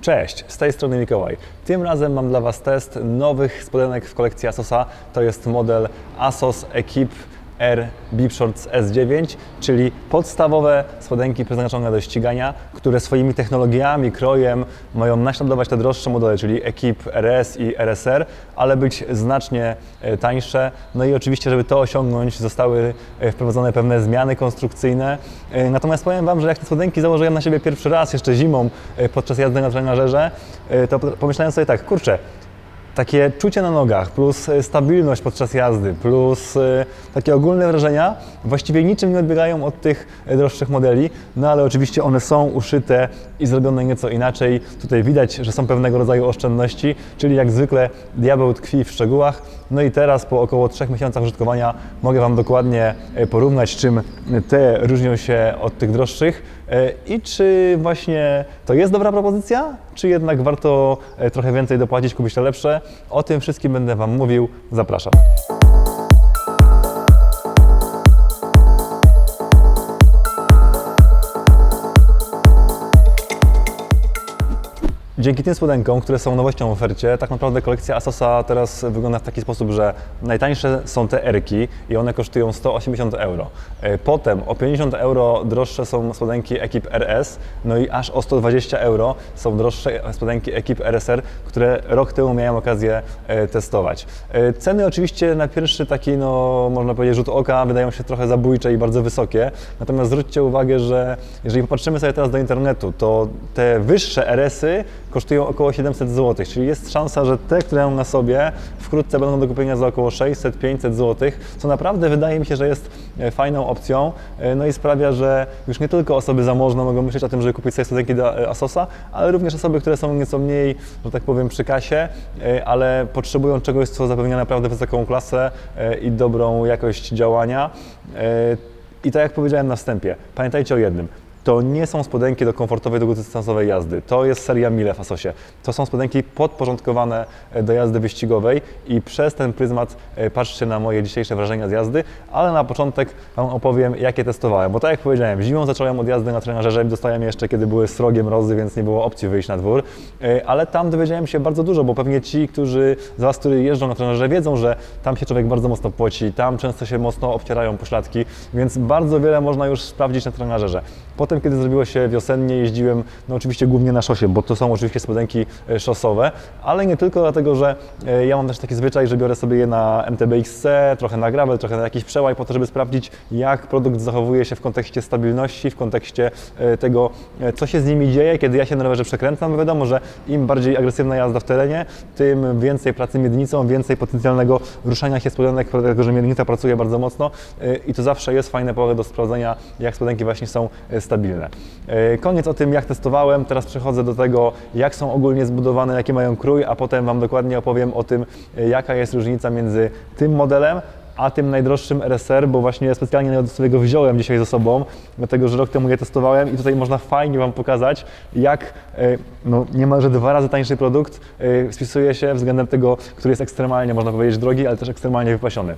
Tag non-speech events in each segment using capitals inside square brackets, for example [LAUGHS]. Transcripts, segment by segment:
Cześć, z tej strony Mikołaj. Tym razem mam dla Was test nowych spodenek w kolekcji Asosa. To jest model Asos Equip R Bip Shorts S9, czyli podstawowe spodenki przeznaczone do ścigania, które swoimi technologiami, krojem mają naśladować te droższe modele, czyli Equip RS i RSR, ale być znacznie e, tańsze. No i oczywiście, żeby to osiągnąć, zostały e, wprowadzone pewne zmiany konstrukcyjne. E, Natomiast powiem Wam, że jak te spodenki założyłem na siebie pierwszy raz, jeszcze zimą, podczas jazdy na trenażerze, to pomyślałem sobie tak, kurczę, takie czucie na nogach, plus e, stabilność podczas jazdy, plus e, takie ogólne wrażenia właściwie niczym nie odbiegają od tych e, droższych modeli, no ale oczywiście one są uszyte i zrobione nieco inaczej. Tutaj widać, że są pewnego rodzaju oszczędności, czyli jak zwykle diabeł tkwi w szczegółach. No i teraz po około 3 miesiącach użytkowania mogę Wam dokładnie e, porównać, czym te różnią się od tych droższych e, i czy właśnie to jest dobra propozycja, czy jednak warto e, trochę więcej dopłacić, kupić te lepsze. O tym wszystkim będę Wam mówił. Zapraszam. Dzięki tym spodenkom, które są nowością w ofercie, tak naprawdę kolekcja Asosa teraz wygląda w taki sposób, że najtańsze są te erki i one kosztują 180 euro. E, Potem o 50 euro droższe są spodenki Equip RS, no i aż o 120 euro są droższe spodenki Equip RSR, które rok temu miałem okazję e, testować. E, Ceny oczywiście na pierwszy taki, no można powiedzieć, rzut oka wydają się trochę zabójcze i bardzo wysokie, natomiast zwróćcie uwagę, że jeżeli popatrzymy sobie teraz do internetu, to te wyższe RS-y kosztują około 700 zł, czyli jest szansa, że te, które mam na sobie, wkrótce będą do kupienia za około 600-500 zł, co naprawdę wydaje mi się, że jest e, fajną opcją, e, no i sprawia, że już nie tylko osoby zamożne mogą myśleć o tym, żeby kupić sobie studenki do e, Asosa, ale również osoby, które są nieco mniej, że tak powiem, przy kasie, ale potrzebują czegoś, co zapewnia naprawdę wysoką klasę i dobrą jakość działania. I tak jak powiedziałem na wstępie, pamiętajcie o jednym, to nie są spodenki do komfortowej, długodystansowej jazdy. To jest seria Mile w Asosie. To są spodenki podporządkowane e, do jazdy wyścigowej i przez ten pryzmat e, patrzcie na moje dzisiejsze wrażenia z jazdy, ale na początek Wam opowiem, jakie testowałem. Bo tak jak powiedziałem, zimą zacząłem od jazdy na trenażerze, dostałem je jeszcze, kiedy były srogie mrozy, więc nie było opcji wyjść na dwór, E, ale tam dowiedziałem się bardzo dużo, bo pewnie ci, którzy z Was, którzy jeżdżą na trenażerze, wiedzą, że tam się człowiek bardzo mocno poci, tam często się mocno obcierają pośladki, więc bardzo wiele można już sprawdzić na trenażerze. Potem, kiedy zrobiło się wiosennie, jeździłem, no oczywiście głównie na szosie, bo to są oczywiście spodenki e, szosowe, ale nie tylko dlatego, że e, ja mam też taki zwyczaj, że biorę sobie je na MTB XC, trochę na gravel, trochę na jakiś przełaj, po to, żeby sprawdzić, jak produkt zachowuje się w kontekście stabilności, w kontekście e, tego, co się z nimi dzieje, kiedy ja się na rowerze przekręcam, bo wiadomo, że im bardziej agresywna jazda w terenie, tym więcej pracy miednicą, więcej potencjalnego ruszania się spodenek, dlatego że miednica pracuje bardzo mocno i to zawsze jest fajne pole do sprawdzenia, jak spodenki właśnie są stabilne. E, Koniec o tym, jak testowałem, teraz przechodzę do tego, jak są ogólnie zbudowane, jaki mają krój, a potem Wam dokładnie opowiem o tym, e, jaka jest różnica między tym modelem, a tym najdroższym RSR, bo właśnie specjalnie sobie go wziąłem dzisiaj ze sobą, dlatego że rok temu je testowałem i tutaj można fajnie Wam pokazać, jak e, no, niemalże dwa razy tańszy produkt spisuje się względem tego, który jest ekstremalnie, można powiedzieć, drogi, ale też ekstremalnie wypasiony.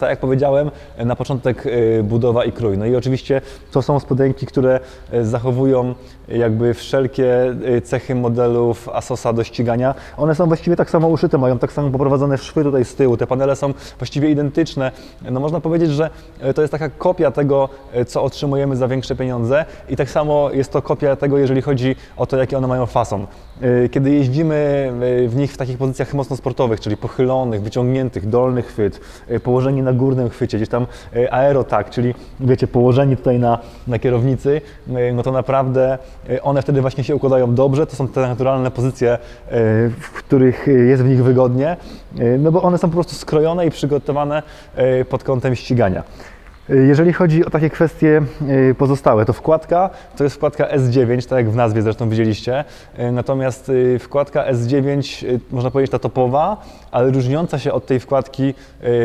Tak jak powiedziałem, na początek y, budowa i krój. No i oczywiście to są spodenki, które y, zachowują jakby wszelkie y, cechy modelów Asosa do ścigania. One są właściwie tak samo uszyte, mają tak samo poprowadzone szwy tutaj z tyłu. Te panele są właściwie identyczne. No można powiedzieć, że y, to jest taka kopia tego, y, co otrzymujemy za większe pieniądze i tak samo jest to kopia tego, jeżeli chodzi o to, jaki one mają fason. Y, Kiedy jeździmy y, w nich w takich pozycjach mocno sportowych, czyli pochylonych, wyciągniętych, dolny chwyt, y, położeni na górnym chwycie, gdzieś tam y, aerotak, czyli wiecie, położeni tutaj na, na kierownicy, y, no to naprawdę y, one wtedy właśnie się układają dobrze. To są te naturalne pozycje, w których jest w nich wygodnie, no bo one są po prostu skrojone i przygotowane pod kątem ścigania. Jeżeli chodzi o takie kwestie y, pozostałe, to wkładka to jest wkładka S9, tak jak w nazwie zresztą widzieliście. Y, Natomiast y, wkładka S9, y, można powiedzieć ta topowa, ale różniąca się od tej wkładki,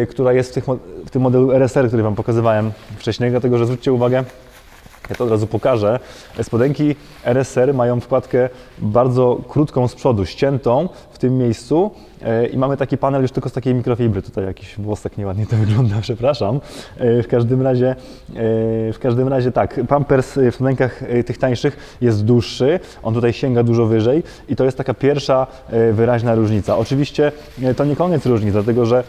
która jest w, tych, w tym modelu RSR, który Wam pokazywałem wcześniej, dlatego że zwróćcie uwagę, Ja to od razu pokażę. Spodenki RSR mają wkładkę bardzo krótką z przodu, ściętą w tym miejscu i mamy taki panel już tylko z takiej mikrofibry. Tutaj jakiś włosek nieładnie to wygląda, [LAUGHS] przepraszam. E, W każdym razie, e, w każdym razie tak, Pampers w e, tych tańszych jest dłuższy, on tutaj sięga dużo wyżej i to jest taka pierwsza e, wyraźna różnica. Oczywiście e, to nie koniec różnic, dlatego że e,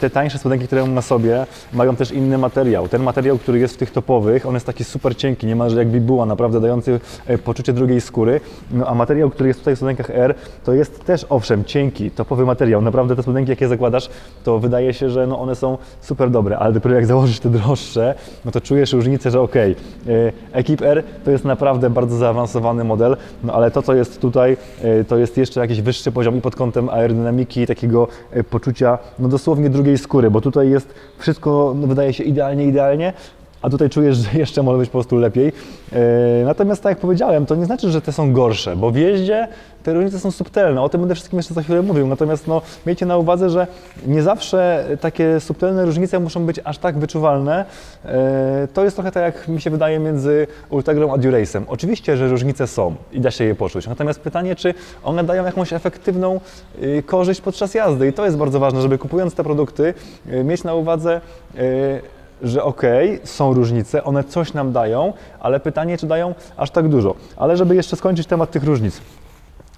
te tańsze spodenki, które mam na sobie, mają też inny materiał. Ten materiał, który jest w tych topowych, on jest taki super cienki, niemalże jak bibuła, naprawdę dający e, poczucie drugiej skóry. No a materiał, który jest tutaj w spodenkach R, to jest też owszem cienki, topowy materiał. Naprawdę te spodenki, jakie zakładasz, to wydaje się, że no one są super dobre, ale dopiero jak założysz te droższe, no to czujesz różnicę, że okej, okay, Equip R to jest naprawdę bardzo zaawansowany model, no ale to, co jest tutaj, e, to jest jeszcze jakiś wyższy poziom i pod kątem aerodynamiki, takiego e, poczucia, no dosłownie drugiej skóry, bo tutaj jest wszystko, no, wydaje się idealnie, idealnie, a tutaj czujesz, że [LAUGHS] jeszcze może być po prostu lepiej. E, Natomiast tak jak powiedziałem, to nie znaczy, że te są gorsze, bo w jeździe te różnice są subtelne. O tym będę wszystkim jeszcze za chwilę mówił. Natomiast no, miejcie na uwadze, że nie zawsze takie subtelne różnice muszą być aż tak wyczuwalne. E, To jest trochę tak, jak mi się wydaje, między Ultegrą a Durace'em. Oczywiście, że różnice są i da się je poczuć. Natomiast pytanie, czy one dają jakąś efektywną y, korzyść podczas jazdy. I to jest bardzo ważne, żeby kupując te produkty, y, mieć na uwadze y, że okej, są różnice, one coś nam dają, ale pytanie, czy dają aż tak dużo. Ale żeby jeszcze skończyć temat tych różnic.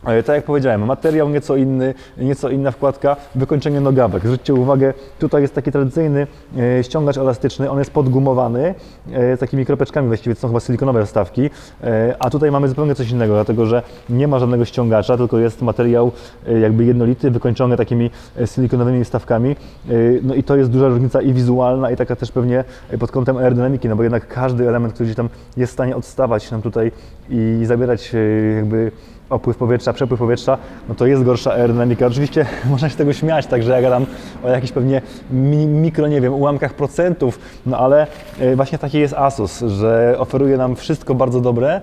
E, Tak jak powiedziałem, materiał nieco inny, nieco inna wkładka, wykończenie nogawek. Zwróćcie uwagę, tutaj jest taki tradycyjny e, ściągacz elastyczny, on jest podgumowany e, z takimi kropeczkami, właściwie to są chyba silikonowe wstawki, e, a tutaj mamy zupełnie coś innego, dlatego że nie ma żadnego ściągacza, tylko jest materiał e, jakby jednolity, wykończony takimi e, silikonowymi wstawkami. E, No i to jest duża różnica i wizualna, i taka też pewnie pod kątem aerodynamiki, no bo jednak każdy element, który gdzieś tam jest w stanie odstawać nam tutaj i zabierać e, jakby opływ powietrza, przepływ powietrza, no to jest gorsza aerodynamika. Oczywiście [LAUGHS] można się tego śmiać, także ja gadam o jakichś pewnie mi, mikro, nie wiem, ułamkach procentów, no ale e, właśnie taki jest Asus, że oferuje nam wszystko bardzo dobre,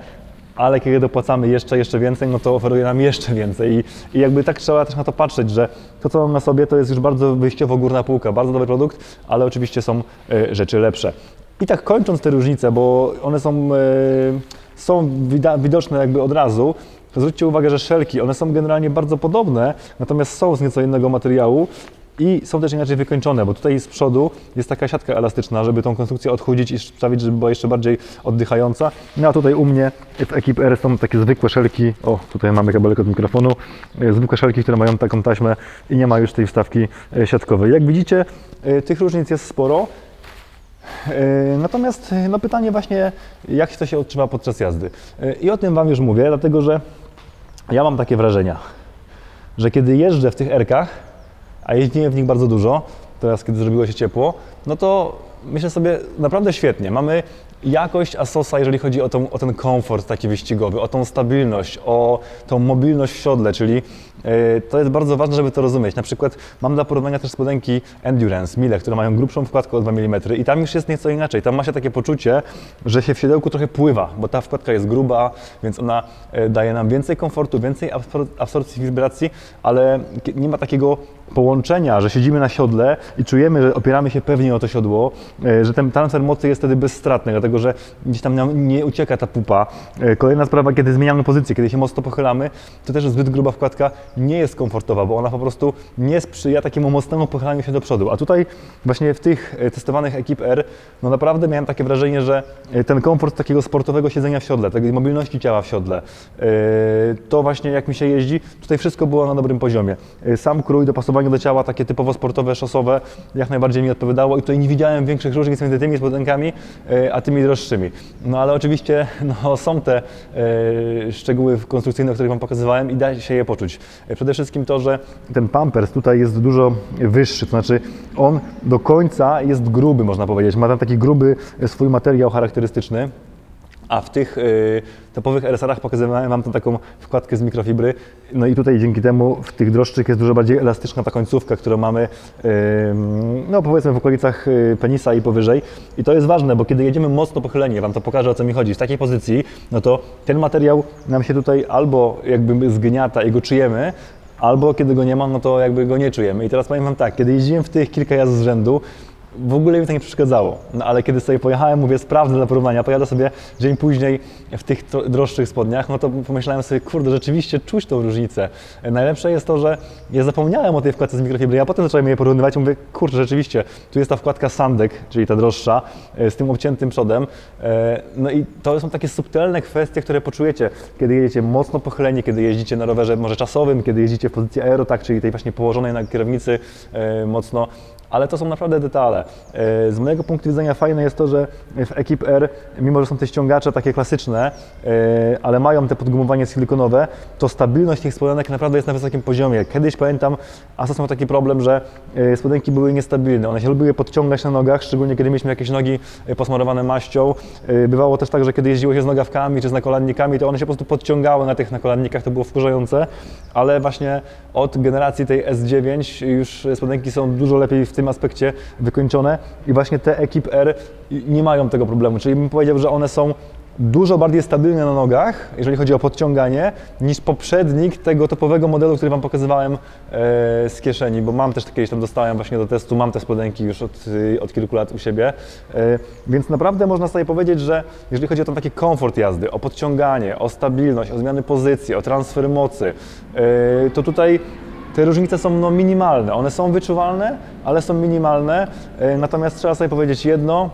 ale kiedy dopłacamy jeszcze, jeszcze więcej, no to oferuje nam jeszcze więcej I, i jakby tak trzeba też na to patrzeć, że to, co mam na sobie, to jest już bardzo wyjściowo górna półka, bardzo dobry produkt, ale oczywiście są e, rzeczy lepsze. I tak kończąc te różnice, bo one są, e, są widoczne jakby od razu, zwróćcie uwagę, że szelki, one są generalnie bardzo podobne, natomiast są z nieco innego materiału i są też inaczej wykończone, bo tutaj z przodu jest taka siatka elastyczna, żeby tą konstrukcję odchudzić i sprawić, żeby była jeszcze bardziej oddychająca. No a tutaj u mnie w Ekip R są takie zwykłe szelki, o tutaj mamy kabelek od mikrofonu, e, zwykłe szelki, które mają taką taśmę i nie ma już tej wstawki e, siatkowej. Jak widzicie, e, tych różnic jest sporo. E, Natomiast e, no pytanie właśnie, jak to się odczuwa podczas jazdy. E, I o tym Wam już mówię, dlatego że ja mam takie wrażenia, że kiedy jeżdżę w tych erkach, a jeździłem w nich bardzo dużo, teraz kiedy zrobiło się ciepło, no to myślę sobie naprawdę świetnie. Mamy jakość Asosa, jeżeli chodzi o, tą, o ten komfort taki wyścigowy, o tą stabilność, o tą mobilność w siodle, czyli e, to jest bardzo ważne, żeby to rozumieć. Na przykład mam dla porównania też spodenki Endurance, Mile, które mają grubszą wkładkę o 2 mm i tam już jest nieco inaczej. Tam ma się takie poczucie, że się w siodełku trochę pływa, bo ta wkładka jest gruba, więc ona e, daje nam więcej komfortu, więcej absor- absorpcji wibracji, ale nie ma takiego połączenia, że siedzimy na siodle i czujemy, że opieramy się pewnie o to siodło, e, że ten transfer mocy jest wtedy bezstratny, dlatego że gdzieś tam nam nie ucieka ta pupa. E, Kolejna sprawa, kiedy zmieniamy pozycję, kiedy się mocno pochylamy, to też zbyt gruba wkładka nie jest komfortowa, bo ona po prostu nie sprzyja takiemu mocnemu pochylaniu się do przodu. A tutaj właśnie w tych e, testowanych Ekip R, no naprawdę miałem takie wrażenie, że ten komfort takiego sportowego siedzenia w siodle, takiej mobilności ciała w siodle, to właśnie jak mi się jeździ, tutaj wszystko było na dobrym poziomie. Sam krój, dopasowanie do ciała, takie typowo sportowe, szosowe, jak najbardziej mi odpowiadało i tutaj nie widziałem większych różnic między tymi spodenkami, e, a tymi droższymi. No ale oczywiście no, [LAUGHS] są te e, szczegóły konstrukcyjne, o których Wam pokazywałem i da się je poczuć. E, Przede wszystkim to, że ten pampers tutaj jest dużo wyższy, to znaczy on do końca jest gruby, można powiedzieć. Ma tam taki gruby swój materiał charakterystyczny. A w tych y, topowych RSR-ach pokazywałem Wam tą taką wkładkę z mikrofibry. No i tutaj dzięki temu w tych droższych jest dużo bardziej elastyczna ta końcówka, którą mamy, y, no powiedzmy w okolicach y, penisa i powyżej. I to jest ważne, bo kiedy jedziemy mocno pochylenie, Wam to pokażę o co mi chodzi, w takiej pozycji, no to ten materiał nam się tutaj albo jakby zgniata i go czujemy, albo kiedy go nie ma, no to jakby go nie czujemy. I teraz powiem Wam tak, kiedy jeździłem w tych kilka jazd z rzędu, w ogóle mi to nie przeszkadzało. No ale kiedy sobie pojechałem, mówię, sprawdzę dla porównania, pojadę sobie dzień później w tych droższych spodniach, no to pomyślałem sobie, kurde, rzeczywiście czuć tą różnicę. Najlepsze jest to, że ja zapomniałem o tej wkładce z mikrofibry, a potem zacząłem je porównywać i mówię, kurczę, rzeczywiście, tu jest ta wkładka Sandek, czyli ta droższa, e, z tym obciętym przodem. E, No i to są takie subtelne kwestie, które poczujecie, kiedy jedziecie mocno pochyleni, kiedy jeździcie na rowerze może czasowym, kiedy jeździcie w pozycji aero, tak, czyli tej właśnie położonej na kierownicy e, mocno, ale to są naprawdę detale. E, Z mojego punktu widzenia fajne jest to, że w Ekip R, mimo że są te ściągacze takie klasyczne, e, ale mają te podgumowanie silikonowe, to stabilność tych spodenek naprawdę jest na wysokim poziomie. Kiedyś pamiętam, Asos miał taki problem, że e, spodenki były niestabilne. One się lubiły podciągać na nogach, szczególnie kiedy mieliśmy jakieś nogi posmarowane maścią. Bywało też tak, że kiedy jeździło się z nogawkami czy z nakolannikami, to one się po prostu podciągały na tych nakolannikach, to było wkurzające, ale właśnie od generacji tej S9 już spodenki są dużo lepiej w tym aspekcie wykończone. I właśnie te Ekip R nie mają tego problemu, czyli bym powiedział, że one są dużo bardziej stabilne na nogach, jeżeli chodzi o podciąganie, niż poprzednik tego topowego modelu, który Wam pokazywałem e, z kieszeni, bo mam też kiedyś tam dostałem właśnie do testu, mam te spodenki już od, y, od kilku lat u siebie, e, więc naprawdę można sobie powiedzieć, że jeżeli chodzi o ten taki komfort jazdy, o podciąganie, o stabilność, o zmiany pozycji, o transfer mocy, e, to tutaj te różnice są no, minimalne. One są wyczuwalne, ale są minimalne. E, Natomiast trzeba sobie powiedzieć jedno,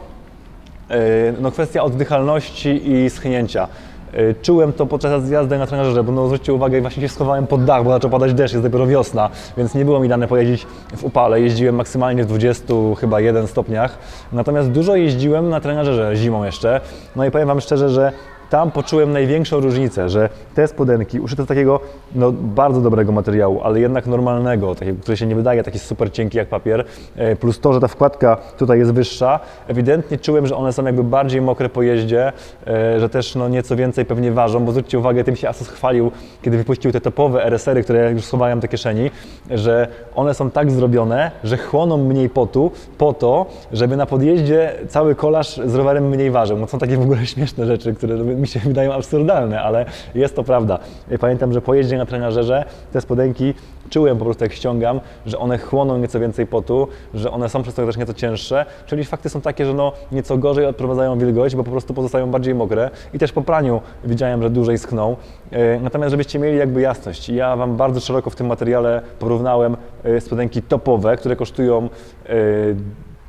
e, no, kwestia oddychalności i schnięcia. E, Czułem to podczas jazdy na trenerze, bo no, zwróćcie uwagę, właśnie się schowałem pod dach, bo zaczął padać deszcz, jest dopiero wiosna, więc nie było mi dane pojeździć w upale. Jeździłem maksymalnie w 20 chyba 1 stopniach. Natomiast dużo jeździłem na trenerze zimą jeszcze. No i powiem Wam szczerze, że tam poczułem największą różnicę, że te spodenki uszyte z takiego no, bardzo dobrego materiału, ale jednak normalnego, takiego, który się nie wydaje taki super cienki jak papier, e, plus to, że ta wkładka tutaj jest wyższa, ewidentnie czułem, że one są jakby bardziej mokre po jeździe, e, że też no, nieco więcej pewnie ważą, bo zwróćcie uwagę, tym się Asus chwalił, kiedy wypuścił te topowe RSR-y, które już schowałem do kieszeni, że one są tak zrobione, że chłoną mniej potu po to, żeby na podjeździe cały kolaż z rowerem mniej ważył. No, są takie w ogóle [LAUGHS] śmieszne rzeczy, które mi się [LAUGHS] wydają absurdalne, ale jest to prawda. Pamiętam, że po jeździe na trenażerze te spodenki czułem po prostu jak ściągam, że one chłoną nieco więcej potu, że one są przez to też nieco cięższe, czyli fakty są takie, że no nieco gorzej odprowadzają wilgoć, bo po prostu pozostają bardziej mokre i też po praniu widziałem, że dłużej schną. E, Natomiast żebyście mieli jakby jasność, ja Wam bardzo szeroko w tym materiale porównałem e, spodenki topowe, które kosztują e,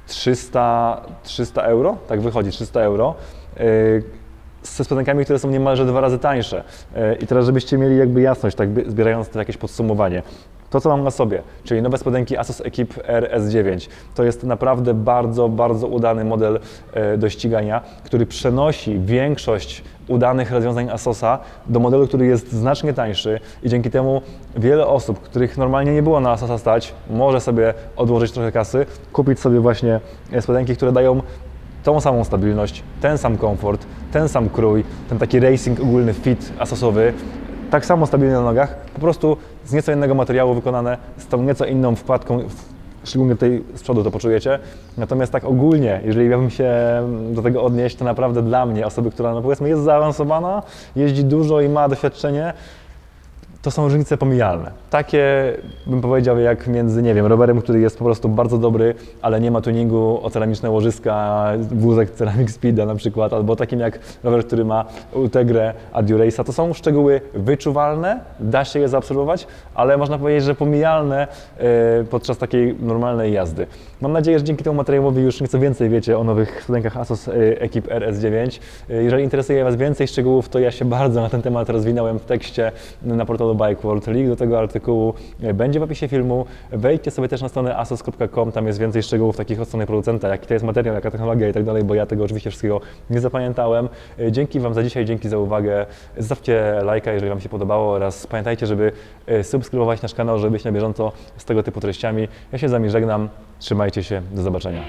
300, 300 euro, tak wychodzi, 300 euro. Ze spodenkami, które są niemalże dwa razy tańsze. E, I teraz, żebyście mieli jakby jasność, tak zbierając to jakieś podsumowanie. To, co mam na sobie, czyli nowe spodenki Asus Equip RS9, to jest naprawdę bardzo, bardzo udany model e, do ścigania, który przenosi większość udanych rozwiązań Asosa do modelu, który jest znacznie tańszy i dzięki temu wiele osób, których normalnie nie było na Asosa stać, może sobie odłożyć trochę kasy, kupić sobie właśnie e, spodenki, które dają tą samą stabilność, ten sam komfort, ten sam krój, ten taki racing ogólny fit asosowy, tak samo stabilny na nogach, po prostu z nieco innego materiału wykonane, z tą nieco inną wkładką, szczególnie tutaj z przodu to poczujecie. Natomiast tak ogólnie, jeżeli miałbym się do tego odnieść, to naprawdę dla mnie, osoby, która no powiedzmy jest zaawansowana, jeździ dużo i ma doświadczenie, to są różnice pomijalne. Takie bym powiedział jak między, nie wiem, rowerem, który jest po prostu bardzo dobry, ale nie ma tuningu o ceramiczne łożyska, wózek Ceramic Speeda na przykład, albo takim jak rower, który ma Ultegrę Adurace'a. To są szczegóły wyczuwalne, da się je zaabsorbować, ale można powiedzieć, że pomijalne e, podczas takiej normalnej jazdy. Mam nadzieję, że dzięki temu materiałowi już nieco więcej wiecie o nowych spodenkach Asos e, Equip RS9. E, Jeżeli interesuje Was więcej szczegółów, to ja się bardzo na ten temat rozwinąłem w tekście na portalu Bike World. Link do tego artykułu e, będzie w opisie filmu. Wejdźcie sobie też na stronę asos.com, tam jest więcej szczegółów takich od strony producenta, jaki to jest materiał, jaka technologia i tak dalej, bo ja tego oczywiście wszystkiego nie zapamiętałem. E, Dzięki Wam za dzisiaj, dzięki za uwagę. Zostawcie lajka, jeżeli Wam się podobało oraz pamiętajcie, żeby e, subskrybować nasz kanał, żeby być na bieżąco z tego typu treściami. Ja się z Wami żegnam, trzymajcie się, do zobaczenia.